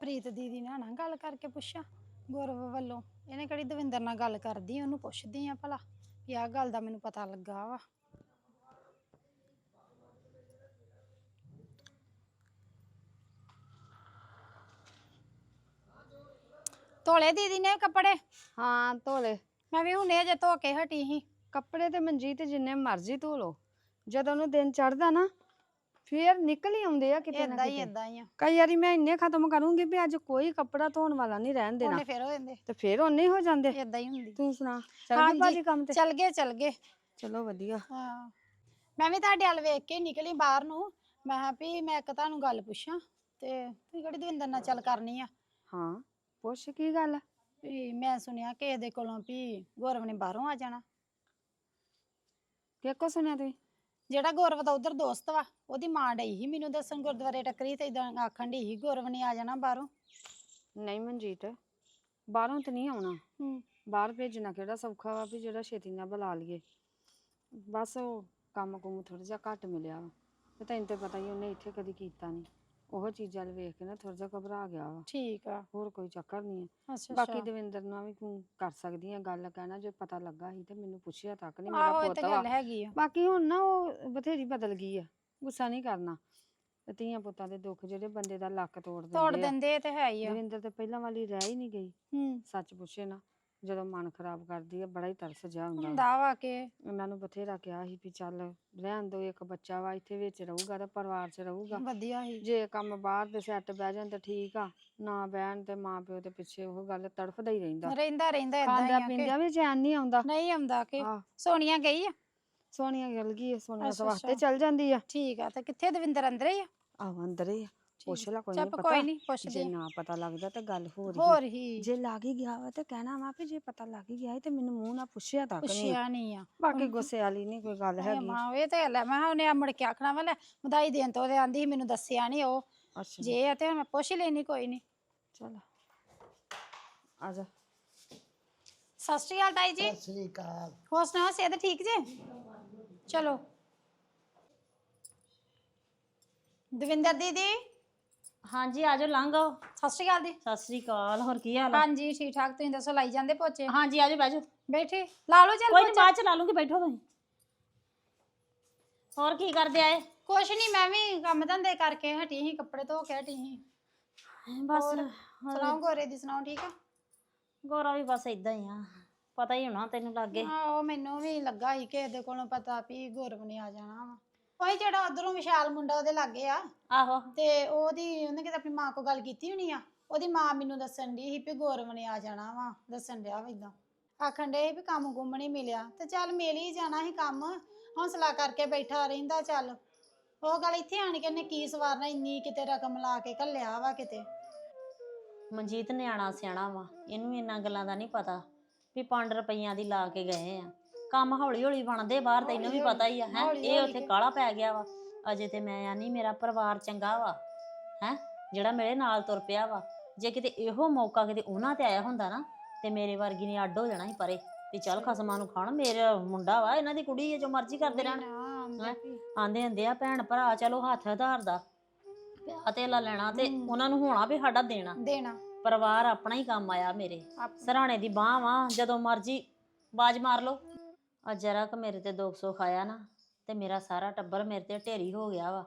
ਪ੍ਰੀਤ ਦੀਦੀ ਨਾਲ ਨਾ ਗੱਲ ਕਰਕੇ ਪੁੱਛਾਂ ਗੁਰਵ ਵੱਲੋਂ। ਇਹਨੇ ਕਿਹੜੀ ਦਵਿੰਦਰ ਨਾਲ ਗੱਲ ਕਰਦੀ ਉਹਨੂੰ ਪੁੱਛਦੀ ਆ ਭਲਾ ਵੀ ਆਹ ਗੱਲ ਦਾ ਮੈਨੂੰ ਪਤਾ ਲੱਗਾ ਵਾ। ਧੋਲੇ ਦੀਦੀ ਨੇ ਕੱਪੜੇ? ਹਾਂ ਧੋਲੇ। ਮੈਂ ਵੀ ਹੁਣੇ ਜੇ ਧੋ ਕੇ ਹਟੀ ਸੀ। ਕੱਪੜੇ ਤੇ ਮਨਜੀਤ ਜਿੰਨੇ ਮਰਜ਼ੀ ਧੋ ਲੋ ਜਦੋਂ ਨੂੰ ਦਿਨ ਚੜਦਾ ਨਾ ਫੇਰ ਨਿਕਲ ਹੀ ਆਉਂਦੇ ਆ ਕਿਤੇ ਨਾ ਇਦਾਂ ਹੀ ਕਿਤੇ। ਇਦਾਂ ਹੀ ਆ। ਕਈ ਵਾਰੀ ਮੈਂ ਇੰਨੇ ਖਤਮ ਕਰੂੰਗੀ ਵੀ ਅੱਜ ਕੋਈ ਕੱਪੜਾ ਧੋਣ ਵਾਲਾ ਨਹੀਂ ਰਹਿਣ ਦੇਣਾ। ਉਹਨੇ ਫੇਰ ਹੋ ਜਾਂਦੇ। ਤੇ ਫੇਰ ਉਹਨੇ ਹੋ ਜਾਂਦੇ। ਇਦਾਂ ਹੀ ਹੁੰਦੀ। ਤੂੰ ਸੁਣਾ ਚੱਲ। ਗਈ ਭਾਜੀ ਕੰਮ ਤੇ? ਚੱਲ ਗਏ ਚੱਲ ਗਏ। ਚਲੋ ਵਧੀਆ। ਹਾਂ। ਮੈਂ ਵੀ ਤੁਹਾਡੇ ਵੱਲ ਵੇਖ ਕੇ ਨਿਕਲੀ ਬਾਹਰ ਨੂੰ। ਮੈਂ ਕਿਹਾ ਵੀ ਮੈਂ ਇੱਕ ਤੁਹਾਨੂੰ ਗੱਲ ਪੁੱਛਾਂ ਤੇ ਤੁਸੀਂ ਕਿਹੜੀ ਦਵਿੰਦਰ ਨਾਲ ਚੱਲ ਕਰਨੀ ਆ? ਹਾਂ ਪੁੱਛ ਕੀ ਗੱਲ? ਆ? ਵੀ ਮੈਂ ਸੁਣਿਆ ਕਿਸੇ ਦੇ ਕੋਲੋਂ ਵੀ ਗੌਰਵ ਨੇ ਬਾਹਰੋਂ ਆ ਜਾਣਾ। ਕਿਹ ਕੋ ਸੁਣਿਆ ਤੁਸੀਂ? ਜਿਹੜਾ ਗੌਰਵ ਦਾ ਉਧਰ ਦੋਸਤ ਵਾ ਉਹਦੀ ਮਾਂ ਡਈ ਸੀ ਮੈਨੂੰ ਦੱਸਣ ਗੁਰਦੁਆਰੇ ਟੱਕਰੀ ਤੇ ਇਦਾਂ ਆਖਣ ਡਈ ਸੀ ਗੌਰਵ ਨੇ ਆ ਜਾਣਾ ਬਾਹਰੋਂ। ਨਹੀਂ ਮਨਜੀਤ ਬਾਹਰੋਂ ਤੇ ਨਹੀਂ ਆਉਣਾ। ਹੂੰ। ਬਾਹਰ ਭੇਜਣਾ ਕਿਹੜਾ ਸੌਖਾ ਵਾ ਵੀ ਜਿਹੜਾ ਛੇਤੀ ਨਾਲ ਬੁਲਾ ਲਈਏ। ਬਸ ਉਹ ਕੰਮ ਕੁਮ ਥੋੜਾ ਜਿਹਾ ਘੱਟ ਮਿਲਿਆ ਵਾ। ਤੇ ਤੈਨੂੰ ਤੇ ਪਤਾ ਹੀ ਉਹਨੇ ਇੱਥੇ ਕਦੀ ਕੀਤਾ ਨਹੀਂ ਉਹ ਚੀਜ਼ਾਂ ਵੱਲ ਵੇਖ ਕੇ ਨਾ ਥੋੜਾ ਜਿਹਾ ਘਬਰਾ ਗਿਆ ਵਾ। ਠੀਕ ਆ। ਹੋਰ ਕੋਈ ਚੱਕਰ ਨਹੀਂ ਹੈ ਅੱਛਾ ਬਾਕੀ ਅੱਛਾ। ਦਵਿੰਦਰ ਨਾਲ ਵੀ ਤੂੰ ਕਰ ਸਕਦੀ ਆ ਗੱਲ ਕਹਿਣਾ ਜੇ ਪਤਾ ਲੱਗਾ ਸੀ ਤੇ ਮੈਨੂੰ ਪੁੱਛਿਆ ਤੱਕ ਨਹੀਂ ਆਹੋ ਮੇਰਾ ਇਹ ਪੁੱਤ ਤਾਂ ਵਾ। ਗੱਲ ਹੈਗੀ ਆ। ਬਾਕੀ ਹੁਣ ਨਾ ਉਹ ਬਥੇਰੀ ਬਦਲ ਗਈ ਆ ਗੁੱਸਾ ਨਹੀਂ ਕਰਨਾ। ਤੇ ਧੀਆਂ ਪੁੱਤਾਂ ਦੇ ਦੁੱਖ ਜਿਹੜੇ ਬੰਦੇ ਦਾ ਲੱਕ ਤੋੜ ਤੋੜ ਦਿੰਦੇ ਆ। ਦਿੰਦੇ ਇਹ ਤੇ ਹੈ ਹੀ ਆ। ਦਵਿੰਦਰ ਤੇ ਪਹਿਲਾਂ ਵਾਲੀ ਰਹਿ ਹੀ ਨਹੀਂ ਗਈ। ਹੂੰ। ਸੱਚ ਪੁੱਛੇ ਨਾ। ਜਦੋਂ ਮਨ ਖਰਾਬ ਕਰਦੀ ਆ ਬੜਾ ਹੀ ਤਰਸ ਜਿਹਾ ਹੁੰਦਾ। ਹੁੰਦਾ ਵਾ ਕਿ ਉਹਨਾਂ ਨੂੰ ਬਥੇਰਾ ਕਿਹਾ ਸੀ ਵੀ ਚੱਲ ਰਹਿਣ ਦੋ ਇੱਕ ਬੱਚਾ ਵਾ ਇੱਥੇ ਵਿੱਚ ਰਹੂਗਾ ਤੇ ਪਰਿਵਾਰ 'ਚ ਰਹੂਗਾ। ਵਧੀਆ ਹੀ ਜੇ ਕੰਮ ਬਾਹਰ ਦੇ ਸੈੱਟ ਬਹਿ ਜਾਣ ਤਾਂ ਠੀਕ ਆ ਨਾ ਬਹਿਣ ਤੇ ਮਾਂ ਪਿਓ ਦੇ ਪਿੱਛੇ ਉਹ ਗੱਲ ਤੜਫਦਾ ਹੀ ਰਹਿੰਦਾ। ਰਹਿੰਦਾ ਰਹਿੰਦਾ ਇਦਾਂ ਹੀ ਆ ਕਿ ਪੀਂਦਿਆਂ ਵੀ ਚੈਨ ਨਹੀਂ ਆਉਂਦਾ। ਨਹੀਂ ਆਉਂਦਾ ਕਿ ਆਹ। ਸੋਨੀਆ ਗਈ ਆ? ਸੋਨੀਆ ਗੱਲ ਗਈ ਆ, ਸੋਨੀਆ ਅੱਛਾ, ਸਵਾਸਤੇ ਅੱਛਾ। ਚੱਲ ਜਾਂਦੀ ਆ। ਠੀਕ ਆ ਤੇ ਕਿੱਥੇ ਦਵਿੰਦਰ ਅੰਦਰ ਹੀ ਆ? ਆਹ ਅੰਦਰ ਹੀ ਆ। ਪੁੱਛ ਲੈ ਕੋਈ ਨਹੀਂ ਪਤਾ ਕੋਈ ਨਹੀਂ ਜੇ ਪੁੱਛਦੇ ਨਾ ਪਤਾ ਲੱਗਦਾ ਤੇ ਗੱਲ ਹੋਰ ਹੀ। ਹੋਰ ਹੀ। ਜੇ ਲੱਗ ਹੀ ਗਿਆ ਵਾ ਤੇ ਕਹਿਣਾ ਵਾ ਵੀ ਜੇ ਪਤਾ ਲੱਗ ਹੀ ਗਿਆ ਸੀ ਤੇ ਮੈਨੂੰ ਮੂੰਹ ਨਾਲ ਪੁੱਛਿਆ ਤੱਕ ਨਹੀਂ ਪੁੱਛਿਆ ਨਹੀਂ ਆ। ਬਾਕੀ ਗੁੱਸੇ ਵਾਲੀ ਨਹੀਂ ਕੋਈ ਗੱਲ ਹੈਗੀ। ਮਾਂ ਇਹ ਤੇ ਲੈ ਮੈਂ ਕਿਹਾ ਉਹਨੇ ਆ ਮੁੜ ਕੇ ਆਖਣਾ ਵਾ ਲੈ ਵਧਾਈ ਦੇਣ ਤੋਂ ਉਹਦੇ ਆਂਦੀ ਸੀ ਮੈਨੂੰ ਦੱਸਿਆ ਨਹੀਂ ਉਹ। ਅੱਛਾ। ਜੇ ਆ ਤੇ ਹੁਣ ਮੈਂ ਪੁੱਛ ਹੀ ਲੈਣੀ ਕੋਈ ਨਹੀਂ ਚਲ। ਆ ਜਾ। ਸਤਿ ਸ਼੍ਰੀ ਅਕਾਲ ਤਾਈ ਜੀ। ਸਤਿ ਸ੍ਰੀ ਅਕਾਲ। ਹੋਰ ਸੁਣਾਓ ਸਿਹਤ ਠੀਕ ਜੇ? ਚਲੋ। ਦਵਿੰਦਰ ਦੀਦੀ। ਹਾਂਜੀ ਆਜੋ ਲੰਘ ਆਓ। ਸਤਿ ਸ਼੍ਰੀ ਅਕਾਲ ਦੀ ਸਤਿ ਸ੍ਰੀ ਅਕਾਲ ਹੋਰ ਕੀ ਹਾਲ ਆ? ਹਾਂਜੀ ਠੀਕ ਠਾਕ ਤੁਸੀਂ ਦੱਸੋ ਲਾਈ ਜਾਂਦੇ ਪੋਚੇ? ਹਾਂਜੀ ਆਜੋ ਬੈਜੋ ਬੈਠੇ ਲਾ ਲਓ ਚੱਲ ਕੋਈ ਪੋਚਾ। ਬਾਅਦ ਚ ਲਾ ਲੂੰਗੀ ਬੈਠੋ ਤੁਸੀਂ। ਹੋਰ ਕੀ ਕਰਦੇ ਆਏ? ਕੁਛ ਨਹੀਂ ਮੈਂ ਵੀ ਕੰਮ ਧੰਦੇ ਕਰਕੇ ਹਟੀ ਸੀ ਕੱਪੜੇ ਧੋ ਕੇ ਹਟੀ ਸੀ। ਬਸ ਹੋਰ? ਸੁਣਾਓ ਗੋਰੇ ਦੀ ਸੁਣਾਓ ਠੀਕ ਆ? ਗੋਰਾ ਵੀ ਬਸ ਇਦਾਂ ਹੀ ਆ ਪਤਾ ਹੀ ਹੋਣਾ ਤੈਨੂੰ ਲੱਗੇ। ਆਹੋ ਮੈਨੂੰ ਵੀ ਲੱਗਾ ਸੀ ਕਿਸੇ ਦੇ ਕੋਲੋਂ ਪਤਾ ਵੀ ਗੌਰਵ ਨੇ ਆ ਜਾਣਾ ਵਾ। ਉਹੀ ਜਿਹੜਾ ਉਧਰੋਂ ਵਿਸ਼ਾਲ ਮੁੰਡਾ ਉਹਦੇ ਲਾਗੇ ਆ। ਆਹੋ। ਤੇ ਉਹਦੀ ਉਹਨੇ ਕਿਤੇ ਆਪਣੀ ਮਾਂ ਕੋਲ ਗੱਲ ਕੀਤੀ ਹੋਣੀ ਆ। ਉਹਦੀ ਮਾਂ ਮੈਨੂੰ ਦੱਸਣ ਦੀ ਸੀ ਵੀ ਗੌਰਵ ਨੇ ਆ ਜਾਣਾ ਵਾ ਦੱਸਣ ਡਿਆ ਵਾ ਇਦਾਂ ਆਖਣ ਡੇ ਵੀ ਕੰਮ ਗੁੰਮ ਨਹੀਂ ਮਿਲਿਆ। ਤੇ ਚੱਲ ਮਿਲ ਹੀ ਜਾਣਾ ਸੀ ਕੰਮ। ਹੌਸਲਾ ਕਰਕੇ ਬੈਠਾ ਰਹਿੰਦਾ ਚੱਲ। ਉਹ ਗੱਲ ਇੱਥੇ ਆਣ ਕੇ ਉਹਨੇ ਕੀ ਸਵਾਰਨਾ ਇੰਨੀ ਕਿਤੇ ਰਕਮ ਲਾ ਕੇ ਘੱਲਿਆ ਵਾ ਕਿਤੇ। ਮਨਜੀਤ ਨਿਆਣਾ ਸਿਆਣਾ ਵਾ। ਇਹਨੂੰ ਇਹਨਾਂ ਗੱਲਾਂ ਦਾ ਨਹੀਂ ਪਤਾ ਵੀ 5 ਰੁਪਈਆਂ ਦੀ ਲਾ ਕੇ ਗਏ ਆ। ਕੰਮ ਹੌਲੀ ਹੌਲੀ ਬਣਦੇ ਬਾਹਰ ਤੈਨੂੰ ਵੀ ਪਤਾ ਹੀ ਆ ਹੈ ਇਹ ਉੱਥੇ। ਕਾਲਾ ਪੈ ਗਿਆ ਵਾ। ਅਜੇ ਤੇ ਮੈਂ ਆਨੀ ਮੇਰਾ ਪਰਿਵਾਰ ਚੰਗਾ ਵਾ ਹੈ ਜਿਹੜਾ ਮੇਰੇ ਨਾਲ ਤੁਰ ਪਿਆ ਵਾ। ਜੇ ਕਿਤੇ ਇਹੋ ਮੌਕਾ ਕਿਤੇ ਉਹਨਾਂ ਤੇ ਆਇਆ ਹੁੰਦਾ ਨਾ ਤੇ ਮੇਰੇ ਵਰਗੀ ਨੇ ਅੱਡ ਹੋ ਜਾਣਾ ਸੀ ਪਰੇ ਵੀ ਚੱਲ ਖਸਮਾਂ ਨੂੰ ਖਾਣ ਮੇਰਾ ਮੁੰਡਾ ਵਾ ਇਹਨਾਂ ਦੀ ਕੁੜੀ ਹੈ ਜੋ ਮਰਜ਼ੀ ਕਰਦੇ ਰਹਿਣ। ਆਂਦੇ ਹੁੰਦੇ ਆ ਭੈਣ ਭਰਾ ਚਲੋ ਹੱਥ ਆਧਾਰਦਾ ਪਿਆ ਧੇਲਾ ਲੈਣਾ ਤੇ। ਉਹਨਾਂ ਨੂੰ ਹੋਣਾ ਵੀ ਸਾਡਾ ਦੇਣਾ। ਦੇਣਾ। ਪਰਿਵਾਰ ਆਪਣਾ ਹੀ ਕੰਮ ਆਇਆ ਮੇਰੇ। ਸਰਾਣੇ ਦੀ ਬਾਹ ਵਾ ਜਦੋਂ ਮਰਜ਼ੀ ਬਾਜ ਮਾਰ ਲਓ। ਆ ਜਰਾ ਕ ਮੇਰੇ ਤੇ ਦੁੱਖ ਸੁੱਖ ਆਇਆ ਨਾ ਤੇ ਮੇਰਾ ਸਾਰਾ ਟੱਬਰ ਮੇਰੇ ਤੇ ਢੇਰੀ ਹੋ ਗਿਆ ਵਾ